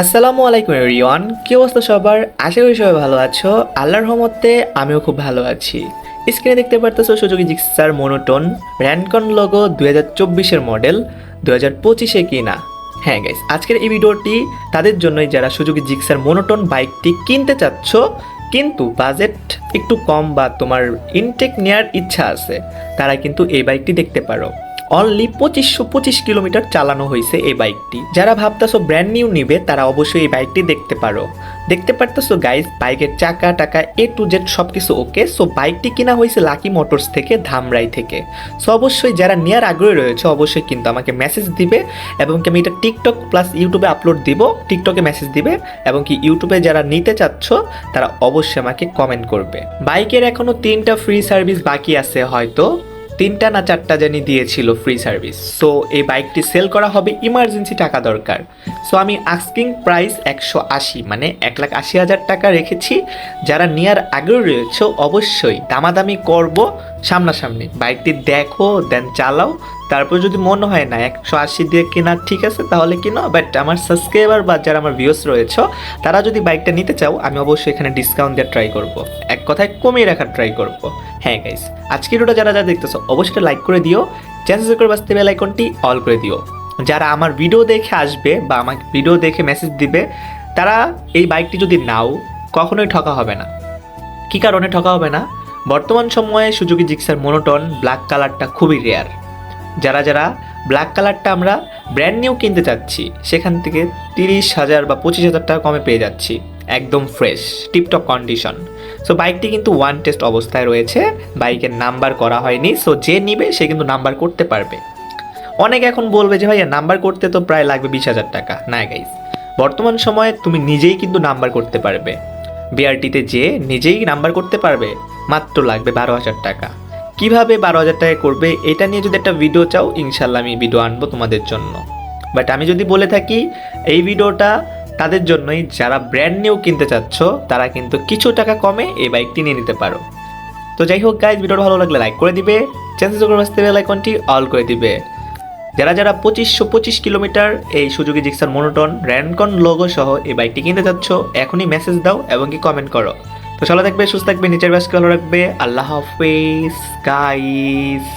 আসসালামু আলাইকুম রিওয়ান কি অবস্থা সবার? আশা করি সবাই ভালো আছো। আল্লাহর রহমতে আমিও খুব ভালো আছি। স্ক্রিনে দেখতে পারতেছো সুযোগী জিক্সার মোনোটোন, র্যানকন লোগো দুই হাজার চব্বিশের মডেল দু হাজার পঁচিশে কিনা। হ্যাঁ গাইস আজকের এই ভিডিওটি তাদের জন্যই যারা সুযোগী জিক্সার মোনোটোন বাইকটি কিনতে চাচ্ছ, কিন্তু বাজেট একটু কম বা তোমার ইনটেক নেওয়ার ইচ্ছা আছে, তারা কিন্তু এই বাইকটি দেখতে পারো। অনলি পঁচিশশো পঁচিশ কিলোমিটার চালানো হয়েছে এই বাইকটি। যারা ভাবতেছো ব্র্যান্ড নিউ নিবে, তারা অবশ্যই এই বাইকটি দেখতে পারো। দেখতে পারতেছো গাইজ বাইকের চাকা টাকা এ টু জেড সব কিছু ওকে সো বাইকটি কিনা হয়েছে লাকি মোটরস থেকে, ধামরাই থেকে। সো অবশ্যই যারা নেওয়ার আগ্রহী রয়েছে, অবশ্যই কিন্তু আমাকে মেসেজ দিবে এবং কি আমি এটা টিকটক প্লাস ইউটিউবে আপলোড দিব টিকটকে মেসেজ দিবে এবং কি ইউটিউবে যারা নিতে চাচ্ছ, তারা অবশ্যই আমাকে কমেন্ট করবে। বাইকের এখনও তিনটা ফ্রি সার্ভিস বাকি আছে হয়তো। তিনটা না চারটা জানি দিয়েছিল ফ্রি সার্ভিস সো এই বাইকটি সেল করা হবে ইমার্জেন্সি টাকা দরকার। সো আমি আস্কিং প্রাইস একশো আশি মানে এক লাখ আশি হাজার টাকা রেখেছি। যারা নেওয়ার আগ্রহ রয়েছে, অবশ্যই দামাদামি করব সামনাসামনি। বাইকটি দেখো দেন চালাও। তারপর যদি মনে হয় না একশো আশি দিয়ে কেনা ঠিক আছে, তাহলে কিনো। বাট আমার সাবস্ক্রাইবার বা যারা আমার ভিউস রয়েছে, তারা যদি বাইকটা নিতে চাও, আমি অবশ্যই এখানে ডিসকাউন্ট দেওয়ার ট্রাই করব। এক কথায় কমিয়ে রাখার ট্রাই করব। হ্যাঁ গাইস আজকের ভিডিওটা যারা যারা দেখতেছো, অবশ্যই লাইক করে দিও। চ্যান্সেস করে বাঁচতে বেল আইকনটি অল করে দিও। যারা আমার ভিডিও দেখে আসবে বা আমাকে ভিডিও দেখে মেসেজ দিবে, তারা এই বাইকটি যদি নাও, কখনোই ঠকা হবে না। কি কারণে ঠকা হবে না? বর্তমান সময়ে সুজুকি জিক্সার মোনোটন ব্ল্যাক কালারটা খুবই রেয়ার যারা যারা ব্ল্যাক কালারটা আমরা ব্র্যান্ড নিউ কিনতে চাচ্ছি, সেখান থেকে তিরিশ হাজার বা পঁচিশ হাজার টাকা কমে পেয়ে যাচ্ছি। একদম ফ্রেশ টিপটপ কন্ডিশন সো বাইকটি কিন্তু ওয়ান টেস্ট অবস্থায় রয়েছে। বাইকের নাম্বার করা হয়নি। সো যে নিবে, সে কিন্তু নাম্বার করতে পারবে। অনেকে এখন বলবে যে, ভাইয়া নাম্বার করতে তো প্রায় লাগবে বিশ হাজার টাকা। না গাইজ বর্তমান সময়ে তুমি নিজেই কিন্তু নাম্বার করতে পারবে। বিআরটিতে যে নিজেই নাম্বার করতে পারবে, মাত্র লাগবে বারো হাজার টাকা। কীভাবে বারো হাজার টাকা করবে, এটা নিয়ে যদি একটা ভিডিও চাও ইনশাল্লাহ আমি ভিডিও আনব তোমাদের জন্য। বাট আমি যদি বলে থাকি, এই ভিডিওটা তাদের জন্যই, যারা ব্র্যান্ড নিউ কিনতে চাচ্ছ, তারা কিন্তু কিছু টাকা কমে এই বাইকটি নিয়ে নিতে পারো। তো যাই হোক গাইজ ভিডিওটা ভালো লাগলে লাইক করে দিবে চ্যান্সেস করে আইকনটি অল করে দিবে। যারা যারা পঁচিশশো পঁচিশ কিলোমিটার এই সুযোগী জিক্সার মোনোটন র্যানকন লোগো সহ এই বাইকটি কিনতে চাচ্ছ, এখনই মেসেজ দাও এবং কি কমেন্ট করো। তো চলো থাকবে সুস্থ থাকবে নিচের ব্যাস ভালো রাখবে। আল্লাহ হাফিজ গাইস